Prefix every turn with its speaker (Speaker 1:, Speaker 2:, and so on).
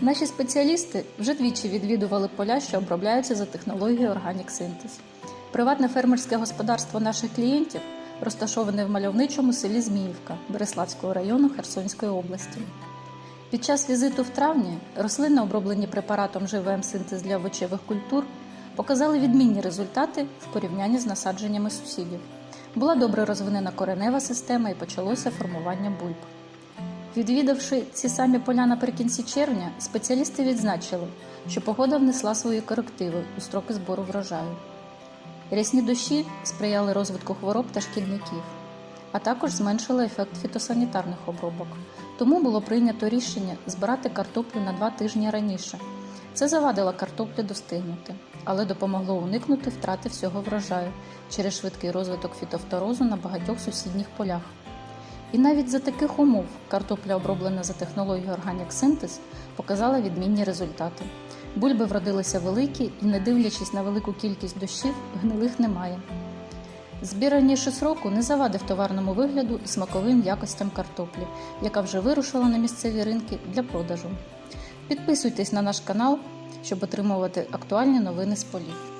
Speaker 1: Наші спеціалісти вже двічі відвідували поля, що обробляються за технологією органік синтез. Приватне фермерське господарство наших клієнтів розташоване в мальовничому селі Зміївка Береславського району Херсонської області. Під час візиту в травні рослини, оброблені препаратом ЖВМ синтез для овочевих культур, показали відмінні результати в порівнянні з насадженнями сусідів. Була добре розвинена коренева система і почалося формування бульб. Відвідавши ці самі поля наприкінці червня, спеціалісти відзначили, що погода внесла свої корективи у строки збору врожаю. Рясні дощі сприяли розвитку хвороб та шкідників, а також зменшили ефект фітосанітарних обробок. Тому було прийнято рішення збирати картоплю на два тижні раніше. Це завадило картоплі достигнути, але допомогло уникнути втрати всього врожаю через швидкий розвиток фітофторозу на багатьох сусідніх полях. І навіть за таких умов картопля, оброблена за технологією органік синтез, показала відмінні результати. Бульби вродилися великі і, не дивлячись на велику кількість дощів, гнилих немає. Збір раніше сроку не завадив товарному вигляду і смаковим якостям картоплі, яка вже вирушила на місцеві ринки для продажу. Підписуйтесь на наш канал, щоб отримувати актуальні новини з полів.